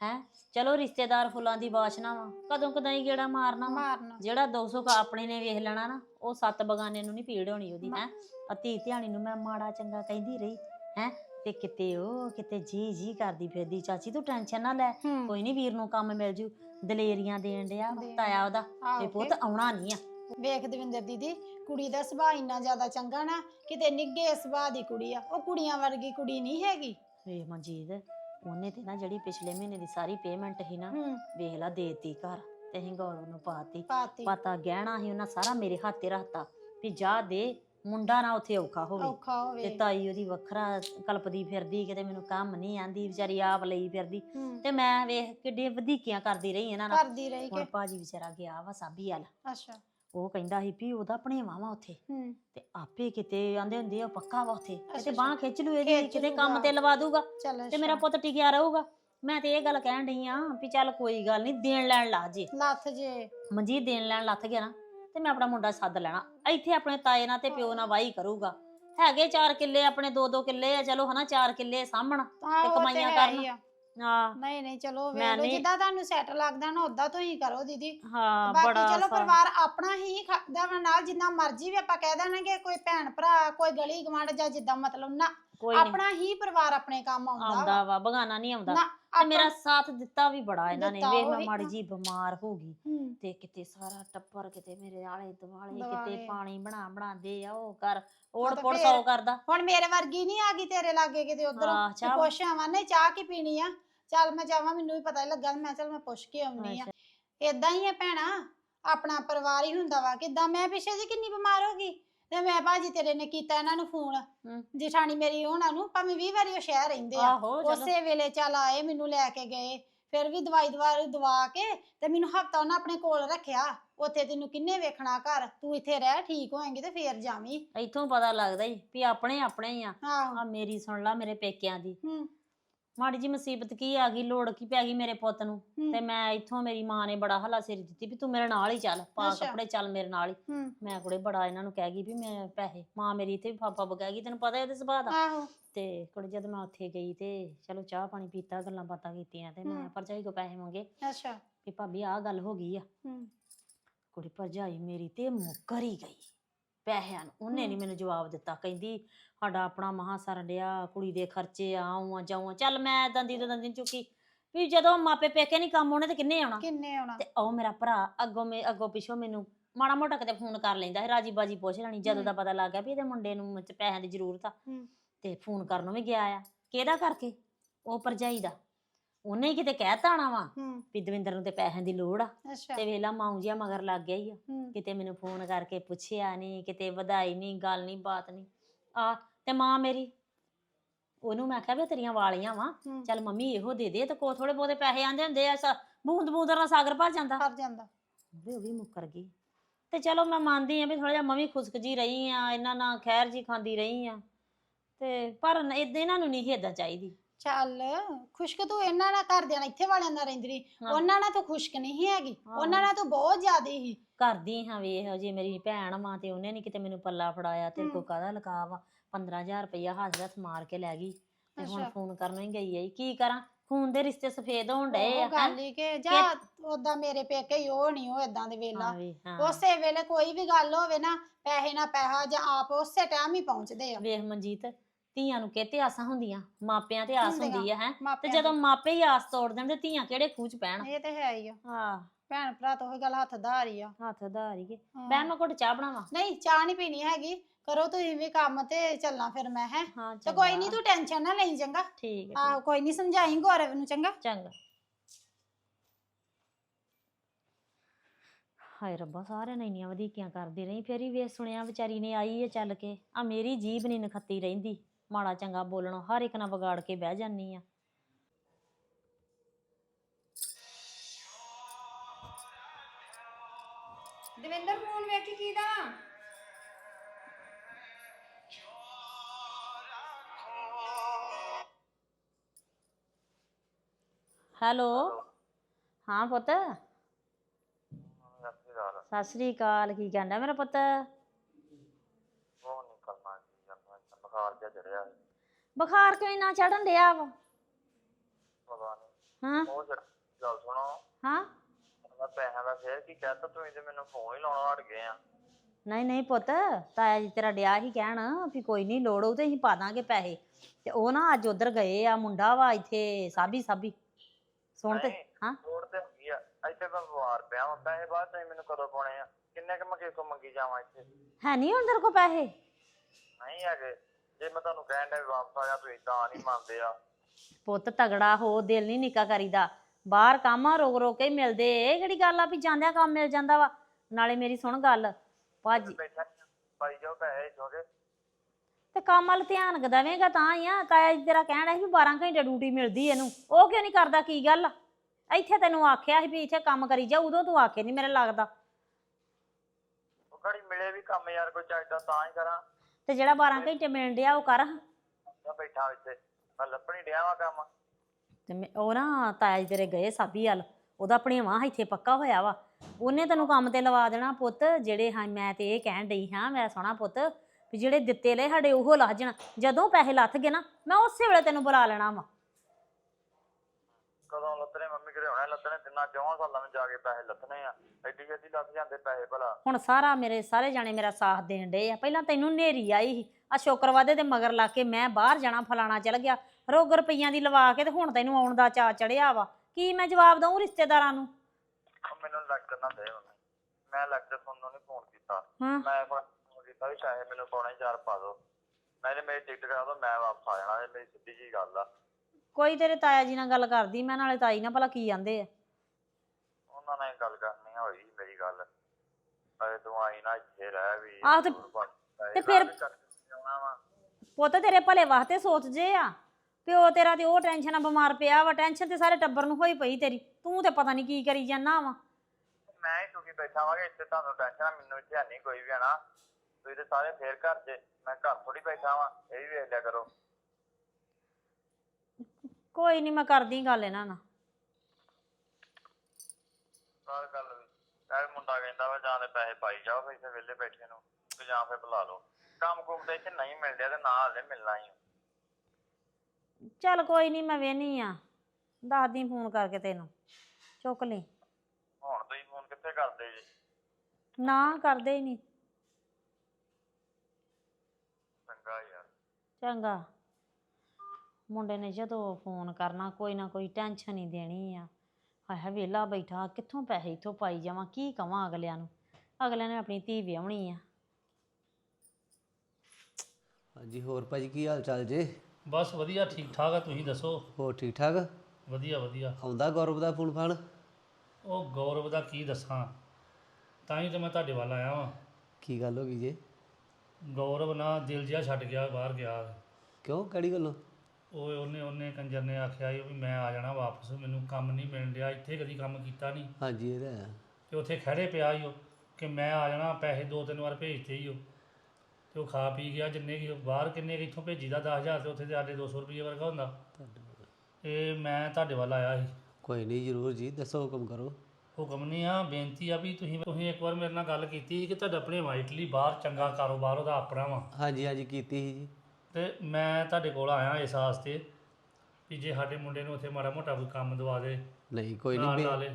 ਹੈ? ਚਲੋ ਰਿਸ਼ਤੇਦਾਰ ਫੁੱਲਾਂ ਦੀ ਬਾਸ਼ਨਾ ਵਾ ਕਦੋਂ ਕਦਾਈ ਗੇੜਾ ਮਾਰਨਾ ਵਾ? ਮਾਰਨਾ। ਜਿਹੜਾ ਦੁੱਖ ਸੁੱਖ ਆਪਣੇ ਨੇ ਵੇਖ ਲੈਣਾ ਨਾ ਉਹ ਸੱਤ ਬਗਾਨੇ ਨੂੰ ਨਹੀਂ ਪੀੜ ਹੋਣੀ ਉਹਦੀ ਹੈ? ਅਤੀ ਧਿਆਣੀ ਨੂੰ ਮੈਂ ਮਾੜਾ ਚੰਗਾ ਕਹਿੰਦੀ ਰਹੀ ਹੈ? ਤੇ ਕਿਤੇ ਉਹ ਕਿਤੇ ਜੀ ਜੀ ਕਰਦੀ ਫਿਰਦੀ ਚਾਚੀ ਤੂੰ ਟੈਨਸ਼ਨ ਨਾ ਲੈ ਹੂੰ। ਕੋਈ ਨਹੀਂ ਵੀਰ ਨੂੰ ਕੰਮ ਮਿਲ ਜੂ ਦਲੇਰੀਆਂ ਦੇਣ ਡਿਆ ਵਾ, ਦੇਣ ਤਾਇਆ ਉਹਦਾ ਆਹੋ ਤੇ ਪੁੱਤ ਆਉਣਾ ਨਹੀਂ ਆ। ਵੇਖ ਦਵਿੰਦਰ ਦੀਦੀ ਕੁੜੀ ਦਾ ਸੁਭਾਅ ਇੰਨਾ ਜ਼ਿਆਦਾ ਚੰਗਾ ਨਾ ਕਿਤੇ ਨਿੱਗੇ ਸੁਭਾਅ ਦੀ ਕੁੜੀ ਆ ਉਹ ਕੁੜੀਆਂ ਵਰਗੀ ਕੁੜੀ ਨਹੀਂ ਹੈਗੀ। ਵੇਖ ਮਨਜੀਤ ਉਹਨੇ ਤੇ ਨਾ ਜਿਹੜੀ ਪਿਛਲੇ ਮਹੀਨੇ ਦੀ ਸਾਰੀ ਪੇਮੈਂਟ ਸੀ ਨਾ ਹੂੰ। ਵੇਖ ਲਾ ਦੇਤੀ ਘਰ ਤੇ ਅਸੀਂ ਗੌਰਵ ਨੂੰ ਪਾਤੀ। ਪਾਤੀ। ਪਤਾ ਗਹਿਣਾ ਸੀ ਉਹਨਾਂ ਸਾਰਾ ਮੇਰੇ ਹੱਥ ਤੇ ਰੱਖਤਾ ਵੀ ਜਾ ਦੇ ਮੁੰਡਾ ਨਾ ਉੱਥੇ ਔਖਾ ਹੋਵੇ। ਔਖਾ ਤੇ ਹੋਵੇ ਤਾਈ ਉਹਦੀ ਵੱਖਰਾ ਕਲਪਦੀ ਫਿਰਦੀ ਕਿਤੇ ਮੈਨੂੰ ਕੰਮ ਨਹੀਂ ਆਂਦੀ ਵਿਚਾਰੀ ਆਪ ਲਈ ਫਿਰਦੀ। ਹੂੰ। ਤੇ ਮੈਂ ਵੇਖ ਕਿੱਡੇ ਵਧੀਕੀਆਂ ਕਰਦੀ ਰਹੀ ਇਹਨਾਂ ਨਾਲ। ਕਰਦੀ ਰਹੀ ਹੁਣ ਕਿ ਭਾਜੀ ਵਿਚਾਰਾ ਗਿਆ ਵਾ ਸਾਬੀ ਵਾਲ। ਅੱਛਾ। ਉਹ ਕਹਿੰਦਾ ਸੀ ਵੀ ਉਹਦਾ ਭਣੇਵਾ ਵਾ ਉੱਥੇ। ਹੂੰ। ਤੇ ਆਪੇ ਕਿਤੇ ਆਂਦੇ ਹੁੰਦੇ ਆ ਪੱਕਾ ਵਾ ਉੱਥੇ। ਅੱਛਾ, ਕਿਤੇ ਬਾਹ ਖਿੱਚ ਲੂ ਇਹਦੀ ਖਿੱਚ ਕਿਤੇ ਲੂਗਾ। ਕੰਮ ਤੇ ਲਵਾ ਦੂਗਾ। ਚੱਲ ਤੇ ਮੇਰਾ। ਪੁੱਤ ਟਿਕਿਆ ਰਹੂਗਾ। ਮੈਂ ਤੇ ਇਹ ਗੱਲ ਕਹਿਣ ਡਈ ਆ ਵੀ ਚੱਲ ਕੋਈ ਗੱਲ ਨਹੀਂ ਦੇਣ ਲੈਣ ਲਾ ਜੇ। ਲੱਥ ਜੇ। ਮਨਜੀਤ ਦੇਣ ਲੈਣ ਲੱਥ ਗਿਆ ਨਾ ਤੇ ਮੈਂ ਆਪਣਾ ਮੁੰਡਾ ਸੱਦ ਲੈਣਾ। ਇੱਥੇ ਆਪਣੇ ਤਾਏ ਨਾਲ ਤੇ ਪਿਓ ਨਾਲ ਵਾਹੀ ਕਰੂਗਾ। ਹੈਗੇ 4 ਕਿੱਲੇ ਆਪਣੇ 2-2 ਕਿੱਲੇ ਆ ਚਲੋ ਹਨਾ 4 ਕਿੱਲੇ ਸਾਂਭਣ ਤਾਂ ਉਹ ਤੇ ਕਮਾਈਆਂ ਹੈ ਕਰਨ। ਆ। ਆ ਨਹੀਂ ਨਹੀਂ ਚਲੋ ਵੇਖ ਮੈਂ ਲਓ ਨਹੀਂ- ਜਿੱਦਾਂ ਤੁਹਾਨੂੰ ਸੈੱਟ ਲੱਗਦਾ ਨਾ ਉਦਾਂ ਤੁਸੀਂ ਕਰੋ ਦੀਦੀ। ਹਾਂ ਬਾਕੀ ਬੜਾ ਚਲੋ ਆਸਾਨ। ਪਰਿਵਾਰ ਆਪਣਾ ਹੀ ਖਾਦਾ ਵਾ ਨਾਲ ਜਿੰਨਾ ਮਰਜ਼ੀ ਵੀ ਆਪਾਂ ਕਹਿ ਦੇਣਗੇ ਕੋਈ ਭੈਣ ਭਰਾ ਕੋਈ ਗਲੀ ਗਵਾਂਢ ਜਾਂ ਜਿੱਦਾਂ ਮਤਲਬ ਨਾ ਕੋਈ ਨਹੀਂ। ਆਪਣਾ ਹੀ ਪਰਿਵਾਰ ਆਪਣੇ ਕੰਮ ਆਉਂਦਾ ਆਉਂਦਾ ਵਾ ਬਗਾਨਾ ਨਹੀਂ ਆਉਂਦਾ। ਨਾ ਤੇ ਮੇਰਾ ਸਾਥ ਦਿੱਤਾ ਵੀ ਬੜਾ ਇਹਨਾਂ ਨੇ। ਦਿੱਤਾ ਵੇਖ ਮੈਂ ਉਹੀ ਮਾੜੀ। ਜੀ ਬਿਮਾਰ ਹੋ ਗਈ। ਹੂੰ, ਤੇ ਕਿਤੇ ਸਾਰਾ ਟੱਬਰ ਕਿਤੇ ਮੇਰੇ ਆਲੇ ਦੁਆਲੇ ਦੁਆਲੇ। ਕਿਤੇ ਪਾਣੀ ਬਣਾ ਬਣਾ ਦੇ ਆ ਉਹ ਕਰ ਓੜ ਤਾਂ ਪੋੜ ਫੇਰ- ਸੌ ਕਰਦਾ। ਹੁਣ ਮੇਰੇ ਵਰਗੀ ਨਹੀਂ ਆ ਗਈ ਤੇਰੇ ਲਾਗੇ ਕਿਤੇ ਉਧਰ। ਹਾਂ, ਚਾਹ- ਪੁੱਛ ਆਵਾਂ ਨਹੀਂ ਚਾਹ ਕੀ ਪੀਣੀ ਆ? ਚੱਲ ਮੈਂ ਜਾਵਾਂ ਮੈਨੂੰ ਵੀ ਪਤਾ ਹੀ ਲੱਗਾ ਮੈਂ ਚੱਲ ਮੈਂ ਪੁੱਛ ਕੇ ਆਉਣੀ ਆ ਇਦਾਂ ਹੀ ਆ ਭੈਣਾ ਆਪਣਾ ਪਰਿਵਾਰ ਹੀ ਹੁੰਦਾ ਵਾ। ਕਿਦਾਂ? ਮੈਂ ਪਿੱਛੇ ਜੀ ਕਿੰਨੀ ਬਿਮਾਰ ਹੋ ਗਈ ਤੇ ਮੈਂ ਭਾਜੀ ਤੇਰੇ ਨੇ ਕੀਤਾ ਇਹਨਾਂ ਨੂੰ ਫੋਨ। ਜਠਾਣੀ ਮੇਰੀ ਉਹਨਾਂ ਨੂੰ ਭਾਵੇਂ 20 ਵਾਰੀ ਉਹ ਸ਼ਹਿਰ ਰਹਿੰਦੇ ਆ। ਆਹੋ ਚਲੋ ਉਸੇ ਵੇਲੇ ਚੱਲ ਆਏ ਮੈਨੂੰ ਲੈ ਕੇ ਗਏ। ਫਿਰ ਵੀ ਦਵਾਈ ਦਵਾ ਦਵਾ ਕੇ ਤੇ ਮੈਨੂੰ ਹਫਤਾ ਉਹਨਾਂ ਆਪਣੇ ਕੋਲ ਰੱਖਿਆ। ਉੱਥੇ ਤੈਨੂੰ ਕਿੰਨੇ ਵੇਖਣਾ ਘਰ? ਤੂੰ ਇੱਥੇ ਰਹਿ ਠੀਕ ਹੋਏਂਗੀ ਤੇ ਫੇਰ ਜਾਵੀਂ। ਇੱਥੋਂ ਪਤਾ ਲੱਗਦਾ ਈ ਵੀ ਆਪਣੇ ਆਪਣੇ ਹੀ ਆ। ਆਹੋ। ਆ ਮੇਰੀ ਸੁਣ ਲਾ ਮੇਰੇ ਪੇਕਿਆਂ ਦੀ। ਹੂੰ। ਮਾੜੀ ਜੀ ਮੁਸੀਬਤ ਕੀ ਆ ਗਈ ਲੋੜ ਕੀ ਪੈ ਗਈ ਮੇਰੇ ਪੁੱਤ ਨੂੰ? ਹੂੰ, ਤੇ ਮੈਂ ਇੱਥੋਂ ਮੇਰੀ ਮਾਂ ਨੇ ਬੜਾ ਹਲਾ ਸਿਰ ਦਿੱਤੀ ਵੀ ਤੂੰ ਮੇਰੇ ਨਾਲ ਹੀ ਚੱਲ ਪਾ ਅੱਛਾ। ਕੱਪੜੇ ਚੱਲ ਮੇਰੇ ਨਾਲ ਹੀ। ਹੂੰ। ਮੈਂ ਕੁੜੇ ਬੜਾ ਇਹਨਾਂ ਨੂੰ ਕਹਿ ਗਈ ਵੀ ਮੈਂ ਪੈਸੇ ਮਾਂ ਮੇਰੀ ਇੱਥੇ ਵੀ ਫਾਫਾ ਬਗੈ ਗਈ ਤੈਨੂੰ ਪਤਾ ਇਹਦੇ ਸੁਭਾਅ ਦਾ। ਆਹੋ। ਤੇ ਕੁੜੇ ਜਦ ਮੈਂ ਉੱਥੇ ਗਈ ਤੇ ਚਲੋ ਚਾਹ ਪਾਣੀ ਪੀਤਾ ਗੱਲਾਂ ਬਾਤਾਂ ਕੀਤੀਆਂ ਤੇ ਮੈਂ ਹੂੰ। ਭਰਜਾਈ ਕੋ ਪੈਸੇ ਮੰਗੇ। ਅੱਛਾ। ਵੀ ਭਾਬੀ ਆਹ ਗੱਲ ਹੋ ਗਈ ਆ। ਹੂੰ। ਕੁੜੀ ਭਰਜਾਈ ਮੇਰੀ ਤੇ ਮੁੱਕਰ ਹੀ ਗਈ। ਪੈਸਿਆਂ ਨੂੰ। ਉਹਨੇ ਨਹੀਂ। ਮੈਨੂੰ ਜਵਾਬ ਦਿੱਤਾ। ਕਹਿੰਦੀ ਸਾਡਾ ਆਪਣਾ ਮਹਾ ਸਰਨ ਡਿਆ ਕੁੜੀ ਦੇ ਖਰਚੇ ਆਉਂ ਜਾਉਂ ਚੱਲ ਮੈਂ ਦੰਦੀ ਤੋਂ ਦੰਦੀ ਚੁੱਕੀ। ਵੀ ਜਦੋਂ ਮਾਪੇ ਪੇਕੇ ਨਹੀਂ ਕੰਮ ਆਉਣੇ ਤੇ ਕਿੰਨੇ ਆਉਣਾ? ਕਿੰਨੇ ਆਉਣਾ? ਤੇ ਉਹ ਮੇਰਾ ਭਰਾ ਅੱਗੋਂ ਮੇ ਅੱਗੋਂ ਪਿੱਛੋਂ ਮੈਨੂੰ ਮਾੜਾ ਮੋਟਾ ਕਿਤੇ ਫੋਨ ਕਰ ਲੈਂਦਾ ਹੈ ਰਾਜੀ ਬਾਜੀ ਪੁੱਛ ਲੈਣੀ। ਜਦੋਂ। ਦਾ ਪਤਾ ਲੱਗ ਗਿਆ ਵੀ ਇਹਦੇ ਮੁੰਡੇ ਨੂੰ ਪੈਸਿਆਂ ਦੀ ਜ਼ਰੂਰਤ ਆ। ਤੇ ਫੋਨ ਕਰਨ ਨੂੰ ਵੀ ਗਿਆ ਆ। ਕਿਹਦਾ ਕਰਕੇ? ਉਹ ਭਰਜਾਈ ਦਾ। ਉਹਨੇ ਹੀ ਕਿਤੇ ਕਹਿਤਾ ਆਣਾ ਵਾ ਹੂੰ। ਵੀ ਦਵਿੰਦਰ ਨੂੰ ਤੇ ਪੈਸਿਆਂ ਦੀ ਲੋੜ ਆ। ਅੱਛਾ। ਤੇ ਵੇਲਾ ਮਾਊ ਜਿਹਾ ਮਗਰ ਲੱਗ ਗਿਆ ਹੀ ਆ। ਹੂੰ। ਕਿਤੇ ਮੈਨੂੰ ਫੋਨ ਕਰਕੇ ਪੁੱਛਿਆ ਨਹੀਂ ਕਿਤੇ ਵਧਾਈ ਨਹੀਂ ਗੱਲ ਨਹੀਂ ਬਾਤ ਨਹੀਂ ਆ ਤੇ ਮਾਂ ਮੇਰੀ ਉਹਨੂੰ ਮੈਂ ਕਿਹਾ ਵੀ ਤੇਰੀਆਂ ਵਾਲੀਆਂ ਵਾ। ਹੂੰ। ਚੱਲ ਮੰਮੀ ਇਹੋ ਦੇ ਦੇ ਤੇ ਕੋ ਥੋੜੇ ਬਹੁਤੇ ਪੈਸੇ ਆਂਦੇ ਹੁੰਦੇ ਆ ਸ- ਬੂੰਦ ਬੂੰਦ ਨਾਲ ਸਾਗਰ ਭਰ ਜਾਂਦਾ। ਕਰ ਜਾਂਦਾ। ਵੀ ਉਹ ਵੀ ਮੁੱਕਰ ਗਈ। ਤੇ ਚਲੋ ਮੈਂ ਮੰਨਦੀ ਆ ਵੀ ਥੋੜਾ ਜਿਹਾ ਮੈਂ ਵੀ ਖੁਸ਼ਕ ਜੀ ਰਹੀ ਆ ਇਹਨਾਂ ਨਾਲ ਖੈਰ ਜੀ ਖਾਂਦੀ ਰਹੀ ਆ। ਤੇ ਪਰ ਇਦਾਂ ਇਹਨਾਂ ਨੂੰ ਨਹੀਂ ਏਦਾਂ ਚਾਹੀਦੀ। ਚੱਲ ਖੁਸ਼ਕ ਤੂੰ ਇਹਨਾਂ ਨਾਲ ਕਰ ਦੇਣਾ ਇੱਥੇ ਵਾਲਿਆਂ ਨਾਲ ਰਹਿੰਦੀ ਰਹੀ ਹਾਂ। ਉਹਨਾਂ ਨਾਲ ਤੂੰ ਖੁਸ਼ਕ ਨਹੀਂ ਹੈਗੀ ਹਾਂ। ਉਹਨਾਂ ਨਾਲ ਤੂੰ ਬਹੁਤ ਜ਼ਿਆਦਾ ਹੀ ਕਰਦੀ ਹਾਂ ਵੇਖ ਜੇ ਮੇਰੀ ਭੈਣ ਮਾਂ ਤੇ ਉਹਨੇ ਨਹੀਂ ਕਿਤੇ ਮੈਨੂੰ ਪੱਲਾ ਫੜਾਇਆ ਤੇ ਕੋ ਹੂੰ। ਕਾਹਦਾ ਲਕਾਵ ਆ 15000 ਰੁਪਇਆ ਹੱਥ ਹੱਥ ਮਾਰ ਕੇ ਲੈ ਗਈ ਤੇ ਹੁਣ ਅੱਛਾ। ਫੋਨ ਕਰਨ ਹੀ ਗਈ ਆਈ ਕੀ ਕਰਾਂ ਖੂਨ ਦੇ ਰਿਸ਼ਤੇ ਸਫੇਦ ਹੋਣ ਡਏ ਆ ਉਹ ਗੱਲ ਹੀ ਕਿ ਜਾ ਉਦਾਂ ਮੇਰੇ ਪੇਕੇ ਹੀ ਉਹ ਨਹੀਂ ਉਹ ਇਦਾਂ ਦੇ ਵੇਲਾ ਹਾਂ ਵੀ, ਹਾਂ। ਉਸੇ ਵੇਲੇ ਕੋਈ ਵੀ ਗੱਲ ਹੋਵੇ ਨਾ ਪੈਸੇ ਨਾ ਪੈਸਾ ਜਾਂ ਆਪ ਉਸੇ ਟਾਈਮ ਹੀ ਪਹੁੰਚਦੇ ਆ ਵੇਖ ਮਨਜੀਤ ਧੀਆਂ ਨੂੰ ਕਿਤੇ ਆਸਾਂ ਹੁੰਦੀਆਂ ਮਾਪਿਆਂ ਤੇ ਆਸ ਹੁੰਦੀਆਂ। ਹੁੰਦੀ ਆ ਹੈ? ਤੇ ਮਾਪਿਆਂ ਜਦੋਂ ਮਾਪੇ ਹੀ ਆਸ ਤੋੜ ਦੇਣ ਤੇ ਧੀਆਂ ਕਿਹੜੇ ਖੂਚ ਪੈਣ। ਇਹ ਤੇ ਹੈ ਹੀ ਆ। ਹਾਂ। ਭੈਣ ਭਰਾ ਤਾਂ ਉਹੀ ਗੱਲ ਹੱਥ ਧਾਰੀ ਆ। ਹੱਥ ਧਾਰੀਏ ਹਾਂ। ਬੈ ਮੈਂ ਘੁੱਟ ਚਾਹ ਬਣਾਵਾਂ? ਨਹੀਂ ਚਾਹ ਨਹੀਂ ਪੀਣੀ ਹੈਗੀ। ਕਰੋ ਤੁਸੀਂ ਵੀ ਕੰਮ ਤੇ ਚੱਲਾਂ ਫਿਰ ਮੈਂ ਹੈ? ਹਾਂ ਤੇ ਕੋਈ। ਨਹੀਂ ਤੂੰ ਟੈਨਸ਼ਨ ਨਾ ਲਈ ਚੰਗਾ। ਠੀਕ ਹੈ ਆਹੋ ਕੋਈ ਨਹੀਂ ਸਮਝਾਈ ਗੌਰਵ ਨੂੰ ਚੰਗਾ। ਚੰਗਾ। ਹਾਏ ਰੱਬਾ ਸਾਰਿਆਂ ਨੇ ਇੰਨੀਆਂ ਵਧੀਕੀਆਂ ਕਰਦੀ ਰਹੀ ਫਿਰ ਹੀ ਵੇ ਸੁਣਿਆ ਵਿਚਾਰੀ ਨੇ ਆਈ ਹੈ ਚੱਲ ਕੇ। ਆ ਮੇਰੀ ਜੀਬ ਨਹੀਂ ਨਖੱਤੀ ਰਹਿੰਦੀ। ਮਾੜਾ ਚੰਗਾ ਬੋਲਣੋਂ ਹਰ ਇੱਕ ਨਾਲ ਵਿਗਾੜ ਕੇ ਬਹਿ ਜਾਨੀ ਆ। ਦਵਿੰਦਰ ਫੋਨ ਵੇਖੀ ਕੀਦਾ ਹੈਲੋ। ਹਾਂ ਪੁੱਤ। ਸਤਿ ਸ੍ਰੀ ਅਕਾਲ ਕੀ ਕਹਿੰਦਾ ਮੇਰਾ ਪੁੱਤ ਉਹ ਨਹੀਂ ਕਰਨਾ ਕੀ ਕਰਨਾ ਬੁਖਾਰ ਜਿਹਾ ਚੜਿਆ ਸੀ। ਬੁਖਾਰ ਕਿਉਂ ਇੰਨਾ ਚੜਨ ਡਿਆ ਵਾ? ਪਤਾ ਨਹੀਂ ਹਾਂ। ਉਹ ਜਦ ਗੱਲ ਸੁਣੋ। ਹਾਂ। ਮੈਂ ਪੈਸਿਆਂ ਦਾ ਫੇਰ ਕੀ ਕਹਿਤਾ ਤੁਸੀਂ ਤੇ ਮੈਨੂੰ ਫੋਨ ਹੀ ਲਾਉਣਾ ਹਟ ਗਏ ਆ। ਨਹੀਂ ਨਹੀਂ ਪੁੱਤ ਤਾਇਆ ਜੀ ਤੇਰਾ ਡਿਆ ਹੀ ਕਹਿਣ ਵੀ ਕੋਈ ਨਹੀਂ ਲੋੜ ਹੋਊ ਤੇ ਅਸੀਂ ਪਾ ਦਾਂਗੇ ਪੈਸੇ। ਤੇ ਉਹ ਨਾ ਅੱਜ ਉਧਰ ਗਏ ਆ ਮੁੰਡਾ ਵਾ ਇੱਥੇ ਸਾਬੀ ਸਾਬੀ। ਸੁਣ ਤੇ ਨਹੀਂ, ਹਾਂ। ਲੋੜ ਤੇ ਹੈਗੀ ਆ। ਇੱਥੇ ਮੈਂ ਬਿਮਾਰ ਪਿਆ ਹਾਂ ਪੈਸੇ ਬਾਅਦ ਤੁਸੀਂ ਮੈਨੂੰ ਕਦੋਂ ਪਾਉਣੇ ਆ? ਕਿੰਨੇ ਕੁ ਮੈਂ ਕਿਸ ਕੋ ਮੰਗੀ ਜਾਵਾਂ ਇੱਥੇ? ਹੈ ਨਹੀਂ ਤੇਰੇ ਕੋ ਪੈਸੇ? ਨਹੀਂ ਹੈਗੇ। ਜੇ ਮੈਂ ਤੁਹਾਨੂੰ ਕਹਿਣ ਦਾ ਵਾਪਸ ਆ ਜਾ ਤੁਸੀਂ ਤਾਂ ਨਹੀਂ ਮੰਨਦੇ ਆ। ਪੁੱਤ ਤਗੜਾ ਹੋ ਦਿਲ ਨਹੀਂ ਨਿੱਕਾ ਕਰੀਦਾ। ਬਾਹਰ ਕੰਮ ਆ ਰੋਕ ਰੋਕ ਕੇ ਹੀ ਮਿਲਦੇ ਇਹ ਕਿਹੜੀ ਗੱਲ ਆ ਵੀ ਜਾਂਦਿਆਂ ਕੰਮ ਮਿਲ ਜਾਂਦਾ ਵਾ? ਨਾਲੇ ਮੇਰੀ ਸੁਣ ਗੱਲ ਭਾਜੀ। ਬੈਠਾ ਪਾਈ ਜਾਓ ਪੈਸੇ ਜੋਗੇ ਤੇ ਕੰਮ ਵੱਲ ਧਿਆਨ ਦੇਵੇਂਗਾ ਤਾਂ ਹੀ ਆ। ਤਾਇਆ ਜੀ ਤੇਰਾ ਕਹਿਣਾ ਸੀ ਵੀ 12 ਘੰਟੇ ਡਿਊਟੀ ਮਿਲਦੀ ਇਹਨੂੰ। ਉਹ ਕਿਉਂ ਨਹੀਂ ਕਰਦਾ ਕੀ ਗੱਲ ਆ? ਇੱਥੇ ਤੈਨੂੰ ਆਖਿਆ ਸੀ ਵੀ ਇੱਥੇ ਕੰਮ ਕਰੀ ਜਾ ਉਦੋਂ ਤੂੰ ਆਖੇ ਨਹੀਂ ਮੇਰੇ ਲੱਗਦਾ। ਉਹ ਘੜੀ ਮਿਲੇ ਵੀ ਕੰਮ ਯਾਰ ਕੋਈ ਚਾਹੀਦਾ ਤਾਂ ਹੀ ਕਰਾਂ। ਤੇ ਜਿਹੜਾ 12 ਘੰਟੇ ਮਿਲਣ ਡਿਆ ਉਹ ਕਰ। ਮੈਂ ਬੈਠਾ ਇੱਥੇ। ਮੈਂ ਲੱਭਣੀ ਡਿਆ ਵਾ ਕੰਮ। ਤੇ ਮੈਂ- ਉਹ ਨਾ ਤਾਇਆ ਜੀ ਤੇਰੇ ਗਏ ਸਾਬੀ ਵੱਲ। ਉਹਦਾ ਭਣੇਵਾਂ ਇੱਥੇ ਪੱਕਾ ਹੋਇਆ ਵਾ। ਉਹਨੇ ਤੈਨੂੰ ਕੰਮ ਤੇ ਲਵਾ ਦੇਣਾ ਪੁੱਤ। ਜਿਹੜੇ ਹਾਂ ਮੈਂ ਤੇ ਇਹ ਕਹਿਣ ਡਈ ਹਾਂ ਮੇਰਾ ਸੋਹਣਾ ਪੁੱਤ ਵੀ ਜਿਹੜੇ ਦਿੱਤੇ ਲਏ ਸਾਡੇ ਉਹ ਲੱਥ ਜਾਣ ਜਦੋਂ ਪੈਸੇ ਲੱਥ ਗਏ ਨਾ ਮੈਂ ਉਸੇ ਵੇਲੇ ਤੈਨੂੰ ਬੁਲਾ ਲੈਣਾ ਵਾ। ਕਿਤੇ ਹੋਣੇ ਲੱਤਣੇ ਤਿੰਨਾਂ ਚੌਹਾਂ ਸਾਲਾਂ ਵਿੱਚ ਜਾ ਕੇ ਪੈਸੇ ਲੱਥਣੇ ਆ। ਐਡੀ ਛੇਤੀ ਲੱਥ ਜਾਂਦੇ ਪੈਸੇ ਭਲਾ। ਹੁਣ ਸਾਰਾ ਮੇਰੇ ਸਾਰੇ ਜਾਣੇ ਮੇਰਾ ਸਾਥ ਦੇਣ ਡੇ ਆ। ਪਹਿਲਾਂ ਤੈਨੂੰ ਨੇਰੀ ਆਈ ਸੀ। ਆ ਸ਼ੁਕਰਵਾਦੇ ਦੇ ਮਗਰ ਲਾ ਕੇ ਮੈਂ ਬਾਹਰ ਜਾਣਾ ਫਲਾਣਾ ਚਲ ਗਿਆ। ਰੋਗ ਰੁਪਈਆਂ ਦੀ ਲਵਾ ਕੇ ਤੇ ਹੁਣ ਤੈਨੂੰ ਆਉਣ ਦਾ ਚਾ ਚੜਿਆ ਵਾ। ਕੀ ਮੈਂ ਜਵਾਬ ਦਊਂ ਰਿਸ਼ਤੇਦਾਰਾਂ ਨੂੰ? ਮੈਨੂੰ ਲੈਕਚਰ ਨਾ ਦੇ ਮੰਮੀ ਮੈਂ ਲੈਕਚਰ ਸੁਣਨ ਨੂੰ ਨਹੀਂ ਫੋਨ ਕੀਤਾ। ਹਾਂ। ਮੈਂ ਫੋਨ ਕੀਤਾ ਵੀ ਪੈਸੇ ਮੈਨੂੰ ਪਾਉਣੇ ਚਾਰ ਪਾ ਦਿਓ ਮੈਂ ਤੇ ਮੇਰੀ ਟਿਕਟ ਕਰਾ ਦਿਓ ਮੈਂ ਵਾਪਸ ਆ ਜਾਣਾ। ਇਹ ਮੇਰੀ ਸਿੱਧੀ ਜੀ ਗੱਲ ਆ। ਕੋਈ ਤੇਰੇ ਤਾਇਆ ਜੀ ਨਾਲ ਗੱਲ ਕਰਦੀ ਮੈਂ ਨਾਲੇ ਤਾਈ ਨਾਲ ਭਲਾ ਕੀ ਜਾਂਦੇ ਆ? ਉਹਨਾਂ ਨਾਲ ਹੀ ਗੱਲ ਕਰਨੀ ਹੋਈ ਮੇਰੀ ਗੱਲ। ਅਰੇ ਤੂੰ ਆਈ ਨਾ ਇੱਥੇ ਰਹਿ ਵੀ ਆਹੋ ਤੇ- ਦੂਰ ਭੱਜ ਪੈਸੇ ਤੇ ਫਿਰ- ਖਾ ਕੇ ਕਰਕੇ ਆਉਣਾ ਵਾ। ਪੁੱਤ ਤੇਰੇ ਭਲੇ ਵਾਸਤੇ ਸੋਚ ਜੇ ਆ। ਪਿਓ ਤੇਰਾ ਤੇ ਉਹ ਟੈਨਸ਼ਨ ਨਾਲ ਬਿਮਾਰ ਪਿਆ ਵਾ ਟੈਨਸ਼ਨ ਤੇ ਸਾਰੇ ਟੱਬਰ ਨੂੰ ਹੋਈ ਪਈ ਤੇਰੀ। ਤੂੰ ਤੇ ਪਤਾ ਨਹੀਂ ਕੀ ਕਰੀ ਜਾਂਦਾ ਵਾ। ਮੈਂ ਹੀ ਸੁਖੀ ਬੈਠਾ ਵਾਂਗੇ ਇੱਥੇ ਤੁਹਾਨੂੰ ਟੈਨਸ਼ਨ ਆ, ਮੈਨੂੰ ਇੱਥੇ ਨਹੀਂ ਕੋਈ ਵੀ ਆਣਾ ਤੁਸੀਂ ਤੇ ਸਾਰੇ ਫੇਰ ਘਰ ਜੇ ਮੈਂ ਘਰ ਥੋੜੀ ਬੈਠਾ ਵਾਂ ਇਹ ਵੀ ਵੇਖ ਲਿਆ ਕਰੋ। ਕੋਈ ਨਹੀਂ ਮੈਂ ਕਰਦੀ ਗੱਲ ਇਹਨਾਂ ਨਾਲ। ਸਾਰ ਗੱਲ ਵੀ ਇਹ ਮੁੰਡਾ ਕਹਿੰਦਾ ਵਾ ਜਾਂ ਤੇ ਪੈਸੇ ਪਾਈ ਜਾਓ ਫਿਰ ਇੱਥੇ ਵਿਹਲੇ ਬੈਠੇ ਨੂੰ ਤੇ ਜਾਂ ਫਿਰ ਬੁਲਾ ਲਓ। ਕੰਮ ਕੁਮ ਤੇ ਇੱਥੇ ਨਹੀਂ ਮਿਲ ਰਿਹਾ ਤੇ ਨਾ ਹਲੇ ਮਿਲਣਾ ਹੀ ਆ। ਚੱਲ ਕੋਈ ਨਹੀਂ ਮੈਂ ਵੇਹਨੀ ਆ। ਦੱਸਦੀ ਫੋਨ ਕਰਕੇ ਤੈਨੂੰ। ਚੁੱਕ ਲਈ। ਹੁਣ ਤੁਸੀਂ ਫੋਨ ਕਿੱਥੇ ਕਰਦੇ ਜੀ? ਨਾ ਕਰਦੇ ਹੀ ਨਹੀਂ ਚੰਗਾ ਯਾਰ। ਚੰਗਾ। ਮੁੰਡੇ ਨੇ ਜਦੋਂ ਫੋਨ ਕਰਨਾ ਕੋਈ ਨਾ ਕੋਈ ਟੈਨਸ਼ਨ ਹੀ ਦੇਣੀ ਆ। ਹਾਏ ਵੇਲਾ ਬੈਠਾ ਕਿੱਥੋਂ ਪੈਸੇ ਇਥੋਂ ਪਾਈ ਜਾਵਾਂ ਕੀ ਕਵਾਂ ਅਗਲਿਆਂ ਨੂੰ? ਅਗਲਿਆਂ ਨੇ ਆਪਣੀ ਧੀ ਵਿਆਹਣੀ ਆ। ਹਾਂਜੀ ਹੋਰ ਭਾਜੀ ਕੀ ਹਾਲ ਚਾਲ ਜੇ? ਬਸ ਵਧੀਆ ਠੀਕ ਠਾਕ ਆ ਤੁਸੀਂ ਦੱਸੋ? ਹੋਰ ਠੀਕ ਠਾਕ? ਵਧੀਆ ਵਧੀਆ। ਆਉਂਦਾ ਗੌਰਵ ਦਾ ਫੋਨ ਫਾਨ? ਉਹ ਗੌਰਵ ਦਾ ਕੀ ਦੱਸਾਂ? ਤਾਂ ਹੀ ਤਾਂ ਮੈਂ ਤੁਹਾਡੇ ਵੱਲ ਆਇਆ ਵਾਂ। ਕੀ ਗੱਲ ਹੋ ਗਈ ਜੇ? ਗੌਰਵ ਨਾ ਦਿਲ ਜਿਹਾ ਛੱਡ ਗਿਆ ਬਾਹਰ ਗਿਆ। ਕਿਉਂ? ਕਿਹੜੀ ਗੱਲੋਂ? ਉਹ ਉਹਨੇ ਉਹਨੇ ਕੰਜਰ ਨੇ ਆਖਿਆ ਸੀ ਵੀ ਮੈਂ ਆ ਜਾਣਾ ਵਾਪਸ ਮੈਨੂੰ ਕੰਮ ਨਹੀਂ ਮਿਲਣ ਡਿਆ ਇੱਥੇ ਕਦੀ ਕੰਮ ਕੀਤਾ ਨਹੀਂ। ਹਾਂਜੀ ਇਹ ਤਾਂ ਹੈ। ਤੇ ਉੱਥੇ ਖੜੇ ਪਿਆ ਹੀ ਉਹ ਕਿ ਮੈਂ ਆ ਜਾਣਾ ਪੈਸੇ ਦੋ ਤਿੰਨ ਵਾਰ ਭੇਜਤੇ ਹੀ ਉਹ। ਤੇ ਉਹ ਖਾ ਪੀ ਗਿਆ ਜਿੰਨੇ ਕੀ ਬਾਹਰ ਕਿੰਨੇ ਕੁ ਇੱਥੋਂ ਭੇਜੀਦਾ 10000 ਤੇ ਉੱਥੇ ਤੇ ਸਾਡੇ 200 ਰੁਪਏ ਵਰਗਾ ਹੁੰਦਾ। ਇਹ ਮੈਂ ਤੁਹਾਡੇ ਵੱਲ ਆਇਆ ਸੀ। ਕੋਈ ਨਹੀਂ ਜ਼ਰੂਰ ਜੀ ਦੱਸੋ ਹੁਕਮ ਕਰੋ। ਹੁਕਮ ਨਹੀਂ ਆ ਬੇਨਤੀ ਆ ਵੀ ਤੁਸੀਂ ਤੁਸੀਂ ਇੱਕ ਵਾਰ ਮੇਰੇ ਨਾਲ ਗੱਲ ਕੀਤੀ ਸੀ ਕਿ ਤੁਹਾਡਾ ਆਪਣੇ ਇਟਲੀ ਬਾਹਰ ਚੰਗਾ ਕਾਰੋਬਾਰ ਉਹਦਾ ਆਪਣਾ ਵਾ। ਹਾਂਜੀ ਹਾਂਜੀ ਕੀਤੀ ਸੀ ਜੀ। ਤੇ ਮੈਂ ਤੁਹਾਡੇ ਕੋਲ ਆਇਆ ਇਸ ਵਾਸਤੇ ਵੀ ਜੇ ਸਾਡੇ ਮੁੰਡੇ ਨੂੰ ਉੱਥੇ ਮਾੜਾ ਮੋਟਾ ਕੋਈ ਕੰਮ ਦਵਾ ਦੇ ਨਹੀਂ ਕੋਈ ਨਾਲ ਨਹੀਂ ਨਾਲੇ